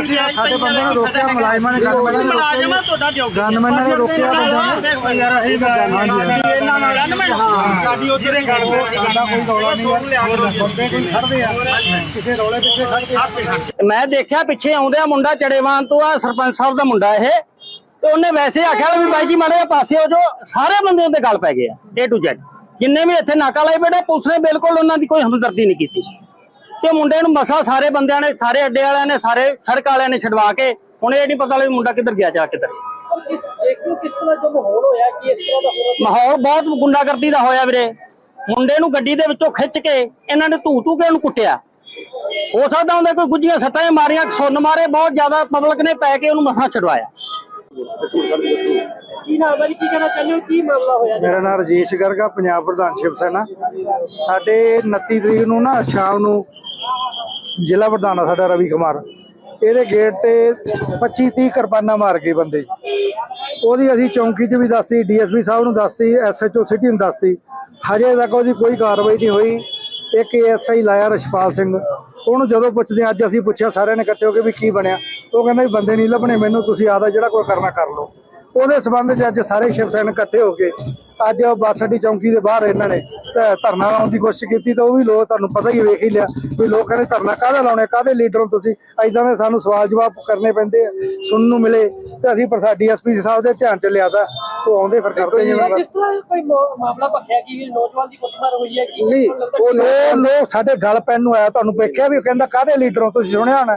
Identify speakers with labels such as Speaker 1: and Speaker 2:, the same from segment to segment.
Speaker 1: ਅਸੀਂ ਸਾਡੇ ਬੰਦੇ ਨੂੰ ਰੋਕਿਆ ਮੁਲਾਜ਼ਮਾਂ ਨੇ ਗਨਮੈਨਾਂ ਨੇ
Speaker 2: ਮੁਲਾਜ਼ਮ ਆ ਤੁਹਾਡਾ ਡਿਊਟੀ
Speaker 1: ਗਨਮੈਨਾਂ ਨੇ ਰੋਕਿਆ ਬੰਦੇ ਨੂੰ
Speaker 2: ਯਾਰ ਇਹ
Speaker 1: ਹਾਂਜੀ
Speaker 2: ਇਹਨਾਂ ਨਾਲ ਹਾਂ ਸਾਡੀ ਉਧਰੇ ਗੱਲ
Speaker 1: ਸਾਡਾ ਕੋਈ ਰੌਲਾ ਨਹੀਂ ਹੈ। ਬੰਦੇ ਕੋਈ ਖੜਦੇ ਆ। ਕਿਸੇ ਰੌਲੇ ਪਿੱਛੇ ਖੜਦੇ ਆ।
Speaker 3: ਮੈਂ ਦੇਖਿਆ ਪਿੱਛੇ ਆਉਂਦਿਆ ਮੁੰਡਾ ਚੜੇਵਾਨ ਤੋਂ ਆ ਸਰਪੰਚ ਸਾਹਿਬ ਦਾ ਮੁੰਡਾ ਇਹ। ਤੇ ਉਹਨੇ ਵੈਸੇ ਆਖਿਆ ਵੀ ਬਾਈ ਜੀ ਮਾੜੇ ਪਾਸੇ ਹੋ ਜੋ ਸਾਰੇ ਬੰਦੇ ਉਹਦੇ ਗੱਲ ਪੈ ਗਏ ਆ ਏ ਟੂ ਜ਼ੈਡ ਜਿੰਨੇ ਵੀ ਇੱਥੇ ਨਾਕਾ ਲਾਏ ਬੈਠੇ ਪੁਲਿਸ ਨੇ ਬਿਲਕੁਲ ਉਹਨਾਂ ਦੀ ਕੋਈ ਹਮਦਰਦੀ ਨਹੀਂ ਕੀਤੀ। ਤੇ ਮੁੰਡੇ ਨੂੰ ਮਸਾ ਸਾਰੇ ਬੰਦਿਆਂ ਨੇ ਸਾਰੇ ਅੱਡੇ ਵਾਲਿਆਂ ਨੇ ਸਾਰੇ ਸੜਕ ਵਾਲਿਆਂ ਨੇ ਛਡਵਾ ਕੇ ਹੁਣ ਇਹ ਨਹੀਂ ਪਤਾ ਵੀ ਮੁੰਡਾ ਕਿੱਧਰ ਗਿਆ ਜਾ ਕਿੱਧਰ
Speaker 4: ਮਾਹੌਲ ਹੋਇਆ ਕਿ ਇਸ ਤਰ੍ਹਾਂ ਦਾ ਹੋਣਾ
Speaker 3: ਮਾਹੌਲ ਬਹੁਤ ਗੁੰਡਾਗਰਦੀ ਦਾ ਹੋਇਆ ਵੀਰੇ। ਮੁੰਡੇ ਨੂੰ ਗੱਡੀ ਦੇ ਵਿੱਚੋਂ ਖਿੱਚ ਕੇ ਇਹਨਾਂ ਨੇ ਧੂ ਧੂ ਕੇ ਉਹਨੂੰ ਕੁੱਟਿਆ। ਹੋ ਸਕਦਾ ਹੁੰਦਾ ਕੋਈ ਗੁੱਜੀਆਂ ਸੱਟਾਂ ਮਾਰੀਆਂ ਸੁੰਨ ਮਾਰੇ ਬਹੁਤ ਜ਼ਿਆਦਾ ਪਬਲਿਕ ਨੇ ਪੈ ਕੇ ਉਹਨੂੰ ਮਸਾਂ ਛਡਵਾਇਆ।
Speaker 4: ਕੀ ਨਾਮ ਹੈ ਜੀ? ਕੀ ਕਹਿਣਾ ਚਾਹੁੰਦੇ ਹੋ? ਕੀ ਮਾਮਲਾ ਹੋਇਆ ਜੀ?
Speaker 1: ਮੇਰਾ ਨਾਮ ਰਜੇਸ਼ ਗਰਗਾ ਪੰਜਾਬ ਪ੍ਰਧਾਨ ਸ਼ਿਵ ਸੈਨਾ। ਸਾਡੇ 29 ਤਰੀਕ ਨੂੰ ਨਾ ਸ਼ਾਮ ਨੂੰ ਜ਼ਿਲ੍ਹਾ ਪ੍ਰਧਾਨ ਆ ਸਾਡਾ ਰਵੀ ਕੁਮਾਰ। ਇਹਦੇ ਗੇਟ ਤੇ 25 30 ਕਿਰਪਾਨਾਂ ਮਾਰ ਗਏ ਬੰਦੇ। ਉਹਦੀ ਅਸੀਂ ਚੌਂਕੀ 'ਚ ਵੀ ਦੱਸਤੀ, ਡੀਐਸਪੀ ਸਾਹਿਬ ਨੂੰ ਦੱਸਤੀ ਐਸਐਚਓ ਸਿਟੀ ਨੂੰ ਦੱਸਤੀ। ਹਜੇ ਤੱਕ ਉਹਦੀ ਕੋਈ ਕਾਰਵਾਈ ਨਹੀਂ ਹੋਈ। ਇੱਕ ਐਸਆਈ ਲਾਇਆ ਰਸ਼ਪਾਲ ਸਿੰਘ। ਉਹਨੂੰ ਜਦੋਂ ਪੁੱਛਦੇ ਅੱਜ ਅਸੀਂ ਪੁੱਛਿਆ, ਸਾਰਿਆਂ ਨੇ ਇਕੱਠੇ ਹੋ ਕੇ ਵੀ ਕੀ ਬਣਿਆ। ਉਹ ਕਹਿੰਦਾ ਵੀ ਬੰਦੇ ਨਹੀਂ ਲੱਭਣੇ, ਮੈਨੂੰ ਤੁਸੀਂ ਆਦਾ ਜਿਹੜਾ ਕੋਈ ਕਰਨਾ ਕਰ ਲਓ। ਉਹਦੇ ਸਬੰਧ 'ਚ ਅੱਜ ਸਾਰੇ ਸ਼ਿਵ ਸੈਨਿਕ ਇਕੱਠੇ ਹੋ ਕੇ ਅੱਜ ਉਹ ਬੱਸ ਅੱਡੀ ਚੌਂਕੀ ਦੇ ਬਾਹਰ ਇਹਨਾਂ ਨੇ ਧਰਨਾ ਲਾਉਣ ਦੀ ਕੋਸ਼ਿਸ਼ ਕੀਤੀ ਤਾਂ ਉਹ ਵੀ ਲੋਕ ਤੁਹਾਨੂੰ ਪਤਾ ਹੀ ਵੇਖ ਹੀ ਲਿਆ ਵੀ ਲੋਕਾਂ ਨੇ ਧਰਨਾ ਕਾਹਦਾ ਲਾਉਣੇ ਕਾਹਦੇ ਲੀਡਰ ਹੋ ਤੁਸੀਂ? ਐਦਾਂ ਦੇ ਸਾਨੂੰ ਸਵਾਲ ਜਵਾਬ ਕਰਨੇ ਪੈਂਦੇ ਆ ਸੁਣਨ ਨੂੰ ਮਿਲੇ ਤੇ ਅਸੀਂ ਪਰ ਡੀਐਸਪੀ ਸਾਹਿਬ ਦੇ ਧਿਆਨ ਚ ਲਿਆਦਾ ਉਹ ਆਉਂਦੇ ਫਿਰ ਕਰਦੇ ਜਿਵੇਂ
Speaker 4: ਜਿਸ ਤਰ੍ਹਾਂ ਕੋਈ ਮਾ- ਮਾਮਲਾ ਭਖਿਆ ਕਿ ਨੌਜਵਾਨ ਦੀ ਕੁੱਟਮਾਰ ਹੋਈ ਹੈ ਕਿ
Speaker 1: ਨਹੀਂ ਉਹ ਲੋਕ ਲੋਕ ਸਾਡੇ ਗੱਲ ਪੈਣ ਨੂੰ ਆਇਆ ਤੁਹਾਨੂੰ ਵੇਖਿਆ ਵੀ ਉਹ ਕਹਿੰਦਾ ਕਾਹਦੇ ਲੀਡਰ ਹੋ ਤੁਸੀਂ ਸੁਣਿਆ ਹੋਣਾ?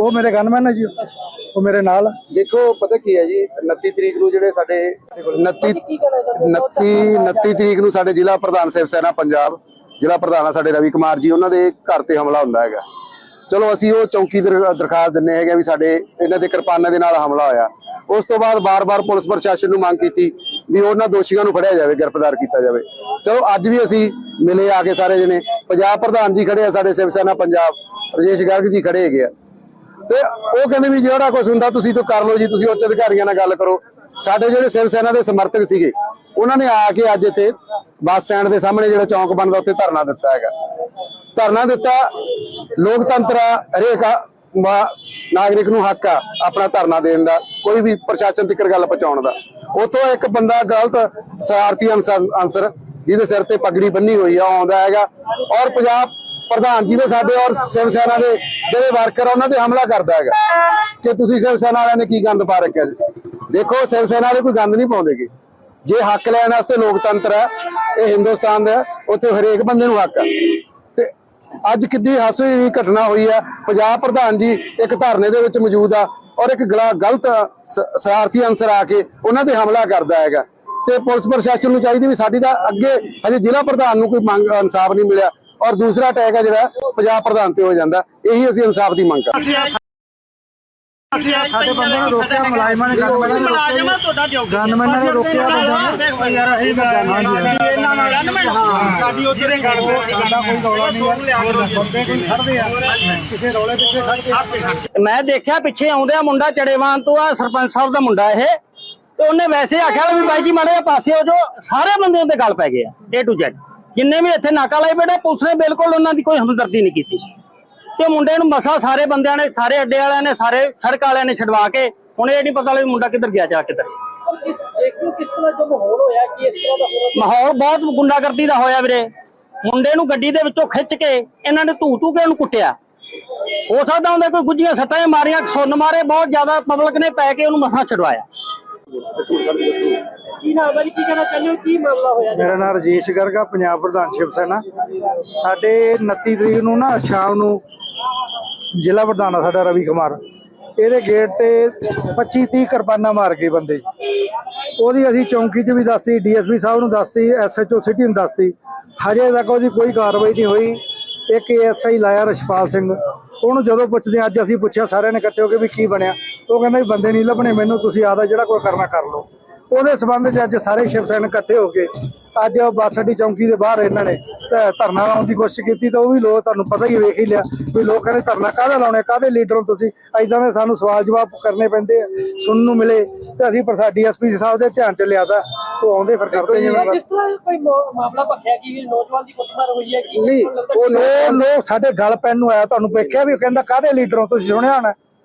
Speaker 1: ਉਹ ਮੇਰੇ ਗਨਮੈਨ ਹੈ ਜੀ। ਉਹ ਮੇਰੇ ਨਾਲ।
Speaker 5: ਦੇਖੋ ਪਤਾ ਕੀ ਹੈ ਜੀ 29 ਤਰੀਕ ਨੂੰ ਜਿਹੜੇ ਸਾਡੇ 29
Speaker 4: ਕੀ ਕਹਿਣਾ ਚਾਹੁੰਦੇ ਹੋ?
Speaker 5: 29 29 ਤਰੀਕ ਨੂੰ ਸਾਡੇ ਜ਼ਿਲ੍ਹਾ ਪ੍ਰਧਾਨ ਸਿਵ ਸੈਨਾ ਪੰਜਾਬ ਜ਼ਿਲ੍ਹਾ ਪ੍ਰਧਾਨ ਆ ਸਾਡੇ ਰਵੀ ਕੁਮਾਰ ਜੀ ਉਹਨਾਂ ਦੇ ਘਰ ਤੇ ਹਮਲਾ ਹੁੰਦਾ ਹੈਗਾ। ਚਲੋ ਅਸੀਂ ਉਹ ਚੌਂਕੀ ਦਰ- ਦਰਖਾਸਤ ਦਿੰਨੇ ਹੈਗੇ ਵੀ ਸਾਡੇ ਇਹਨਾਂ ਦੇ ਕਿਰਪਾਨਾਂ ਦੇ ਨਾਲ ਹਮਲਾ ਹੋਇਆ। ਉਸ ਤੋਂ ਬਾਅਦ ਬਾਰ-ਬਾਰ ਪੁਲਿਸ ਪ੍ਰਸ਼ਾਸਨ ਨੂੰ ਮੰਗ ਕੀਤੀ ਵੀ ਉਹਨਾਂ ਦੋਸ਼ੀਆਂ ਨੂੰ ਫੜਿਆ ਜਾਵੇ ਗ੍ਰਿਫਤਾਰ ਕੀਤਾ ਜਾਵੇ। ਚਲੋ ਅੱਜ ਵੀ ਅਸੀਂ ਮਿਲੇ ਆ ਕੇ ਸਾਰੇ ਜਣੇ। ਪੰਜਾਬ ਪ੍ਰਧਾਨ ਜੀ ਖੜੇ ਆ ਸਾਡੇ ਸਿਵ ਸੈਨਾ ਪੰਜਾਬ। ਰਜੇਸ਼ ਗਰਗ ਜੀ ਖੜੇ ਹੈਗੇ ਆ। ਤੇ ਉਹ ਕਹਿੰਦੇ ਵੀ ਜਿਹੜਾ ਕੁਝ ਹੁੰਦਾ ਤੁਸੀਂ ਤੋਂ ਕਰ ਲਓ ਜੀ, ਤੁਸੀਂ ਉੱਚ ਅਧਿਕਾਰੀਆਂ ਨਾਲ ਗੱਲ ਕਰੋ। ਸਾਡੇ ਜਿਹੜੇ ਸਿਵ ਸੈਨਾ ਦੇ ਸਮਰਥਕ ਸੀਗੇ, ਉਹਨਾਂ ਨੇ ਆ ਕੇ ਅੱਜ ਇੱਥੇ ਬੱਸ ਸਟੈਂਡ ਦੇ ਸਾਹਮਣੇ ਜਿਹੜਾ ਚੌਂਕ ਬਣਦਾ, ਉੱਥੇ ਧਰਨਾ ਦਿੱਤਾ ਹੈਗਾ। ਧਰਨਾ ਦਿੱਤਾ, ਲੋਕਤੰਤਰ ਹਰੇਕ ਨਾਗਰਿਕ ਨੂੰ ਹੱਕ ਆ ਆਪਣਾ ਧਰਨਾ ਦੇਣ ਦਾ, ਕੋਈ ਵੀ ਪ੍ਰਸ਼ਾਸਨ ਤੱਕ ਗੱਲ ਪਹੁੰਚਾਉਣ ਦਾ। ਉਤੋਂ ਇੱਕ ਬੰਦਾ ਗਲਤ ਸਰਾਰਤੀ ਅਨਸਰ, ਜਿਹਦੇ ਸਿਰ ਤੇ ਪਗੜੀ ਬੰਨੀ ਹੋਈ ਆ, ਉਹ ਆਉਂਦਾ ਹੈਗਾ। ਔਰ ਪੰਜਾਬ ਪ੍ਰਧਾਨ ਜੀ ਨੇ ਸਾਡੇ ਔਰ ਸਿਵ ਸੈਨਾ ਦੇ ਜਿਹੜੇ ਵਰਕਰ ਆ, ਉਹਨਾਂ ਤੇ ਹਮਲਾ ਕਰਦਾ ਹੈਗਾ। ਕਿ ਤੁਸੀਂ ਸਿਵ ਸੈਨਾ ਵਾਲਿਆਂ ਨੇ ਕੀ ਗੰਦ ਪਾ ਰੱਖਿਆ ਦੇਖੋ ਸਿਵ ਸੈਨਾ ਵਾਲੇ ਕੋਈ ਗੰਦ ਨਹੀਂ ਪਾਉਂਦੇਗੇ। ਜੇ ਹੱਕ ਲੈਣ ਵਾਸਤੇ ਲੋਕਤੰਤਰ ਹੈ, ਇਹ ਹਿੰਦੁਸਤਾਨ ਦਾ ਉੱਥੇ ਹਰੇਕ ਬੰਦੇ ਨੂੰ ਹੱਕ ਹੈ। ਤੇ ਅੱਜ ਕਿੰਨੀ ਹਾਸੇ ਦੀ ਘਟਨਾ ਹੋਈ ਹੈ, ਪੰਜਾਬ ਪ੍ਰਧਾਨ ਜੀ ਇੱਕ ਧਰਨੇ ਦੇ ਵਿੱਚ ਮੌਜੂਦ ਆ ਔਰ ਇੱਕ ਗਲਾ ਗਲਤ ਸ- ਸ਼ਰਾਰਤੀ ਅੰਸਰ ਆ ਕੇ ਉਹਨਾਂ ਤੇ ਹਮਲਾ ਕਰਦਾ ਹੈਗਾ। ਤੇ ਪੁਲਿਸ ਪ੍ਰਸ਼ਾਸਨ ਨੂੰ ਚਾਹੀਦੀ ਵੀ ਸਾਡੀ ਤਾਂ ਅੱਗੇ ਹਜੇ ਜ਼ਿਲ੍ਹਾ ਪ੍ਰਧਾਨ ਨੂੰ ਕੋਈ ਮੰਗ, ਇਨਸਾਫ ਨਹੀਂ ਮਿਲਿਆ। ਔਰ ਦੂਸਰਾ ਅਟੈਕ ਹੈ ਜਿਹੜਾ ਪੰਜਾਬ ਪ੍ਰਧਾਨ ਤੇ ਹੋ ਜਾਂਦਾ। ਇਹੀ ਅਸੀਂ ਇਨਸਾਫ ਦੀ ਮੰਗ ਕਰਦੇ ਹਾਂ।
Speaker 1: ਸਾਡੇ ਬੰਦੇ ਨੂੰ ਰੋਕਿਆ ਮੁਲਾਜ਼ਮਾਂ ਨੇ ਗਨਮੈਨਾਂ ਨੇ
Speaker 2: ਮੁਲਾਜ਼ਮ ਆ
Speaker 1: ਰੋਕਿਆ
Speaker 2: ਤੁਹਾਡਾ ਡਿਊਟੀ
Speaker 1: ਗਨਮੈਨਾਂ ਨੇ ਰੋਕਿਆ ਬੰਦੇ ਨੂੰ
Speaker 2: ਯਾਰ ਇਹ
Speaker 1: ਹਾਂਜੀ
Speaker 2: ਇਹਨਾਂ ਨਾਲ ਹਾਂ ਸਾਡੀ ਉਧਰੇ ਗੱਲ
Speaker 1: ਸਾਡਾ ਕੋਈ ਰੌਲਾ ਨਹੀਂ ਹੈ। ਬੰਦੇ ਕੋਈ ਖੜਦੇ ਆ। ਕਿਸੇ ਰੌਲੇ ਪਿੱਛੇ ਖੜਦੇ ਆ।
Speaker 3: ਮੈਂ ਦੇਖਿਆ ਪਿੱਛੇ ਆਉਂਦਿਆ ਮੁੰਡਾ ਚੜੇਵਾਨ ਤੋਂ ਆ ਸਰਪੰਚ ਸਾਹਿਬ ਦਾ ਮੁੰਡਾ ਇਹ। ਤੇ ਉਹਨੇ ਵੈਸੇ ਆਖਿਆ ਵੀ ਬਾਈ ਜੀ ਮਾੜੇ ਪਾਸੇ ਹੋ ਜੋ ਸਾਰੇ ਬੰਦੇ ਉਹਦੇ ਗੱਲ ਪੈ ਗਏ ਆ ਏ ਟੂ ਜ਼ੈਡ ਜਿੰਨੇ ਵੀ ਇੱਥੇ ਨਾਕਾ ਲਾਈ ਬੈਠੇ, ਪੁਲਿਸ ਨੇ ਬਿਲਕੁਲ ਉਹਨਾਂ ਦੀ ਕੋਈ ਹਮਦਰਦੀ ਨਹੀਂ ਕੀਤੀ। ਤੇ ਮੁੰਡੇ ਨੂੰ ਮਸਾ ਸਾਰੇ ਬੰਦਿਆਂ ਨੇ, ਸਾਰੇ ਅੱਡੇ ਵਾਲਿਆਂ ਨੇ, ਸਾਰੇ ਸੜਕ ਵਾਲਿਆਂ ਨੇ ਛਡਵਾ ਕੇ, ਹੁਣ ਇਹ ਨਹੀਂ ਪਤਾ ਵੀ ਮੁੰਡਾ ਕਿੱਧਰ ਗਿਆ ਜਾ ਕਿੱਧਰ।
Speaker 4: ਮਾਹੌਲ
Speaker 3: ਬਹੁਤ ਗੁੰਡਾਗਰਦੀ ਦਾ ਹੋਇਆ ਵੀਰੇ। ਮੁੰਡੇ ਨੂੰ ਗੱਡੀ ਦੇ ਵਿੱਚੋਂ ਖਿੱਚ ਕੇ ਇਹਨਾਂ ਨੇ ਧੂ ਧੂ ਕੇ ਉਹਨੂੰ ਕੁੱਟਿਆ। ਹੋ ਸਕਦਾ ਹੁੰਦਾ ਕੋਈ ਗੁੱਜੀਆਂ ਸੱਟਾਂ ਮਾਰੀਆਂ ਸੁੰਨ ਮਾਰੇ, ਬਹੁਤ ਜ਼ਿਆਦਾ ਪਬਲਿਕ ਨੇ ਪੈ ਕੇ ਉਹਨੂੰ ਮਸਾਂ ਛਡਵਾਇਆ।
Speaker 4: ਕੀ ਨਾਮ ਹੈ ਕੀ ਕਹਿਣਾ ਚਾਹੁੰਦੇ ਹੋ? ਕੀ ਮਾਮਲਾ ਹੋਇਆ ਜੀ?
Speaker 1: ਮੇਰਾ ਨਾਮ ਰਜੇਸ਼ ਗਰਗਾ ਪੰਜਾਬ ਪ੍ਰਧਾਨ ਸ਼ਿਵ ਸੈਨਾ। ਸਾਡੇ 29 ਤਰੀਕ ਨੂੰ ਨਾ ਸ਼ਾਮ ਨੂੰ ਜ਼ਿਲ੍ਹਾ ਪ੍ਰਧਾਨ ਆ ਸਾਡਾ ਰਵੀ ਕੁਮਾਰ। ਇਹਦੇ ਗੇਟ ਤੇ 25 30 ਕਿਰਪਾਨਾਂ ਮਾਰ ਗਏ ਬੰਦੇ। ਉਹਦੀ ਅਸੀਂ ਚੌਂਕੀ 'ਚ ਵੀ ਦੱਸਤੀ, ਡੀਐਸਪੀ ਸਾਹਿਬ ਨੂੰ ਦੱਸਤੀ ਐਸਐਚਓ ਸਿਟੀ ਨੂੰ ਦੱਸਤੀ। ਹਜੇ ਤੱਕ ਉਹਦੀ ਕੋਈ ਕਾਰਵਾਈ ਨਹੀਂ ਹੋਈ। ਇੱਕ ਐਸਆਈ ਲਾਇਆ ਰਸ਼ਪਾਲ ਸਿੰਘ। ਉਹਨੂੰ ਜਦੋਂ ਪੁੱਛਦੇ ਅੱਜ ਅਸੀਂ ਪੁੱਛਿਆ, ਸਾਰਿਆਂ ਨੇ ਇਕੱਠੇ ਹੋ ਕੇ ਵੀ ਕੀ ਬਣਿਆ। ਉਹ ਕਹਿੰਦਾ ਵੀ ਬੰਦੇ ਨਹੀਂ ਲੱਭਣੇ, ਮੈਨੂੰ ਤੁਸੀਂ ਆਦਾ ਜਿਹੜਾ ਕੋਈ ਕਰਨਾ ਕਰ ਲਓ। ਉਹਦੇ ਸਬੰਧ 'ਚ ਅੱਜ ਸਾਰੇ ਸ਼ਿਵ ਸੈਨਿਕ ਇਕੱਠੇ ਹੋ ਕੇ ਅੱਜ ਬੱਸ ਅੱਡੀ ਚੌਂਕੀ ਦੇ ਬਾਹਰ ਇਹਨਾਂ ਨੇ ਧਰਨਾ ਲਾਉਣ ਦੀ ਕੋਸ਼ਿਸ਼ ਕੀਤੀ ਤਾਂ ਉਹ ਵੀ ਲੋਕ ਤੁਹਾਨੂੰ ਪਤਾ ਹੀ ਵੇਖ ਹੀ ਲਿਆ ਵੀ ਲੋਕਾਂ ਨੇ ਧਰਨਾ ਕਾਹਦਾ ਲਾਉਣੇ ਕਾਹਦੇ ਲੀਡਰ ਹੋ ਤੁਸੀਂ? ਐਦਾਂ ਦੇ ਸਾਨੂੰ ਸਵਾਲ ਜਵਾਬ ਕਰਨੇ ਪੈਂਦੇ ਆ ਸੁਣਨ ਨੂੰ ਮਿਲੇ ਤੇ ਅਸੀਂ ਪਰ ਡੀਐਸਪੀ ਸਾਹਿਬ ਦੇ ਧਿਆਨ ਚ ਲਿਆਦਾ ਉਹ ਆਉਂਦੇ ਫਿਰ ਕਰਦੇ ਜਿਵੇਂ
Speaker 4: ਜਿਸ ਤਰ੍ਹਾਂ ਕੋਈ ਮਾਮਲਾ ਭਖਿਆ ਕਿ ਨੌਜਵਾਨ ਦੀ ਕੁੱਟਮਾਰ ਹੋਈ ਹੈ ਕਿ?
Speaker 1: ਨਹੀਂ ਉਹ ਲੋਕ ਸਾਡੇ ਗਲ ਪੈਣ ਨੂੰ ਆਇਆ ਤੁਹਾਨੂੰ ਵੇਖਿਆ ਵੀ ਕਹਿੰਦਾ ਕਾਹਦੇ ਲੀਡਰੋਂ ਤੁਸੀਂ ਸੁਣਿਆ ਹੋਣਾ?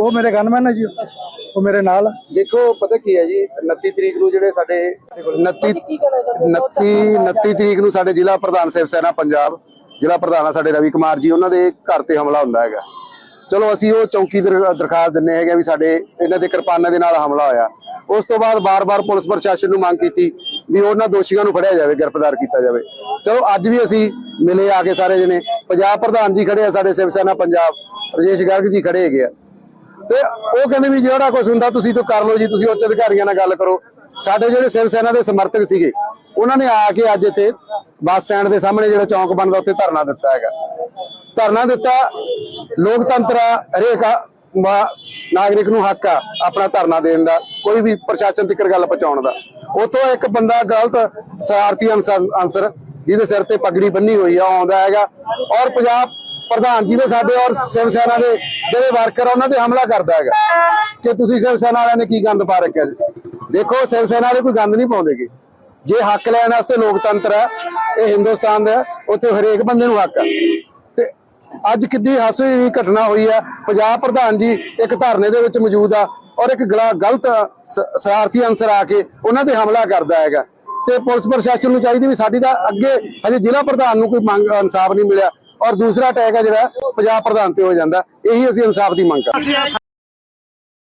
Speaker 1: ਉਹ ਮੇਰੇ ਗਨਮੈਨ ਹੈ ਜੀ। ਉਹ ਮੇਰੇ ਨਾਲ।
Speaker 5: ਦੇਖੋ ਪਤਾ ਕੀ ਹੈ ਜੀ 29 ਤਰੀਕ ਨੂੰ ਜਿਹੜੇ ਸਾਡੇ 29
Speaker 4: ਕੀ ਕਹਿਣਾ ਚਾਹੁੰਦੇ
Speaker 5: 29 29 ਤਰੀਕ ਨੂੰ ਸਾਡੇ ਜ਼ਿਲ੍ਹਾ ਪ੍ਰਧਾਨ ਸਿਵ ਸੈਨਾ ਪੰਜਾਬ ਜ਼ਿਲ੍ਹਾ ਪ੍ਰਧਾਨ ਆ ਸਾਡੇ ਰਵੀ ਕੁਮਾਰ ਜੀ ਉਹਨਾਂ ਦੇ ਘਰ ਤੇ ਹਮਲਾ ਹੁੰਦਾ ਹੈਗਾ। ਚਲੋ ਅਸੀਂ ਉਹ ਚੌਕੀ ਦਰ- ਦਰਖਾਸਤ ਦਿੰਨੇ ਹੈਗੇ ਵੀ ਸਾਡੇ ਇਹਨਾਂ ਦੇ ਕਿਰਪਾਨਾਂ ਦੇ ਨਾਲ ਹਮਲਾ ਹੋਇਆ। ਉਸ ਤੋਂ ਬਾਅਦ ਬਾਰ-ਬਾਰ ਪੁਲਿਸ ਪ੍ਰਸ਼ਾਸਨ ਨੂੰ ਮੰਗ ਕੀਤੀ ਵੀ ਉਹਨਾਂ ਦੋਸ਼ੀਆਂ ਨੂੰ ਫੜਿਆ ਜਾਵੇ ਗ੍ਰਿਫਤਾਰ ਕੀਤਾ ਜਾਵੇ। ਚਲੋ ਅੱਜ ਵੀ ਅਸੀਂ ਮਿਲੇ ਆ ਕੇ ਸਾਰੇ ਜਣੇ। ਪੰਜਾਬ ਪ੍ਰਧਾਨ ਜੀ ਖੜੇ ਆ ਸਾਡੇ ਸਿਵ ਸੈਨਾ ਪੰਜਾਬ। ਰਜੇਸ਼ ਗਰਗ ਜੀ ਖੜੇ ਹੈਗੇ ਆ। ਤੇ ਉਹ ਕਹਿੰਦੇ ਵੀ ਜਿਹੜਾ ਕੁਝ ਹੁੰਦਾ ਤੁਸੀਂ ਤੋਂ ਕਰ ਲਓ ਜੀ, ਤੁਸੀਂ ਉੱਚ ਅਧਿਕਾਰੀਆਂ ਨਾਲ ਗੱਲ ਕਰੋ। ਸਾਡੇ ਜਿਹੜੇ ਸਿਵ ਸੈਨਾ ਦੇ ਸਮਰਥਕ ਸੀਗੇ, ਉਹਨਾਂ ਨੇ ਆ ਕੇ ਅੱਜ ਇੱਥੇ ਬੱਸ ਸਟੈਂਡ ਦੇ ਸਾਹਮਣੇ ਜਿਹੜਾ ਚੌਂਕ ਬਣਦਾ, ਉੱਥੇ ਧਰਨਾ ਦਿੱਤਾ ਹੈਗਾ। ਧਰਨਾ ਦਿੱਤਾ, ਲੋਕਤੰਤਰ ਹਰੇਕ ਨਾਗਰਿਕ ਨੂੰ ਹੱਕ ਆ ਆਪਣਾ ਧਰਨਾ ਦੇਣ ਦਾ, ਕੋਈ ਵੀ ਪ੍ਰਸ਼ਾਸਨ ਤੱਕ ਗੱਲ ਪਹੁੰਚਾਉਣ ਦਾ। ਉਤੋਂ ਇੱਕ ਬੰਦਾ ਗਲਤ ਸਰਾਰਤੀ ਅਨਸਰ, ਜਿਹਦੇ ਸਿਰ ਤੇ ਪਗੜੀ ਬੰਨੀ ਹੋਈ ਆ, ਉਹ ਆਉਂਦਾ ਹੈਗਾ। ਔਰ ਪੰਜਾਬ ਪ੍ਰਧਾਨ ਜੀ ਨੇ ਸਾਡੇ ਔਰ ਸਿਵ ਸੈਨਾ ਦੇ ਜਿਹੜੇ ਵਰਕਰ ਆ, ਉਹਨਾਂ ਤੇ ਹਮਲਾ ਕਰਦਾ ਹੈਗਾ। ਕਿ ਤੁਸੀਂ ਸਿਵ ਸੈਨਾ ਵਾਲਿਆਂ ਨੇ ਕੀ ਗੰਦ ਪਾ ਰੱਖਿਆ ਦੇਖੋ ਸਿਵ ਸੈਨਾ ਵਾਲੇ ਕੋਈ ਗੰਦ ਨਹੀਂ ਪਾਉਂਦੇਗੇ ਜੇ ਹੱਕ ਲੈਣ ਵਾਸਤੇ ਲੋਕਤੰਤਰ ਹੈ, ਇਹ ਹਿੰਦੁਸਤਾਨ ਦਾ ਉੱਥੇ ਹਰੇਕ ਬੰਦੇ ਨੂੰ ਹੱਕ ਹੈ। ਤੇ ਅੱਜ ਕਿੰਨੀ ਹਾਸੇ ਦੀ ਘਟਨਾ ਹੋਈ ਹੈ, ਪੰਜਾਬ ਪ੍ਰਧਾਨ ਜੀ ਇੱਕ ਧਰਨੇ ਦੇ ਵਿੱਚ ਮੌਜੂਦ ਆ ਔਰ ਇੱਕ ਗਲਾ ਗਲਤ ਸ- ਸ਼ਰਾਰਤੀ ਅੰਸਰ ਆ ਕੇ ਉਹਨਾਂ ਤੇ ਹਮਲਾ ਕਰਦਾ ਹੈਗਾ। ਤੇ ਪੁਲਿਸ ਪ੍ਰਸ਼ਾਸਨ ਨੂੰ ਚਾਹੀਦੀ ਵੀ ਸਾਡੀ ਤਾਂ ਅੱਗੇ ਹਜੇ ਜ਼ਿਲ੍ਹਾ ਪ੍ਰਧਾਨ ਨੂੰ ਕੋਈ ਮੰਗ, ਇਨਸਾਫ ਨਹੀਂ ਮਿਲਿਆ। ਔਰ ਦੂਸਰਾ ਅਟੈਕ ਹੈ ਜਿਹੜਾ ਪੰਜਾਬ ਪ੍ਰਧਾਨ ਤੇ ਹੋ ਜਾਂਦਾ। ਇਹੀ ਅਸੀਂ ਇਨਸਾਫ ਦੀ ਮੰਗ ਕਰਦੇ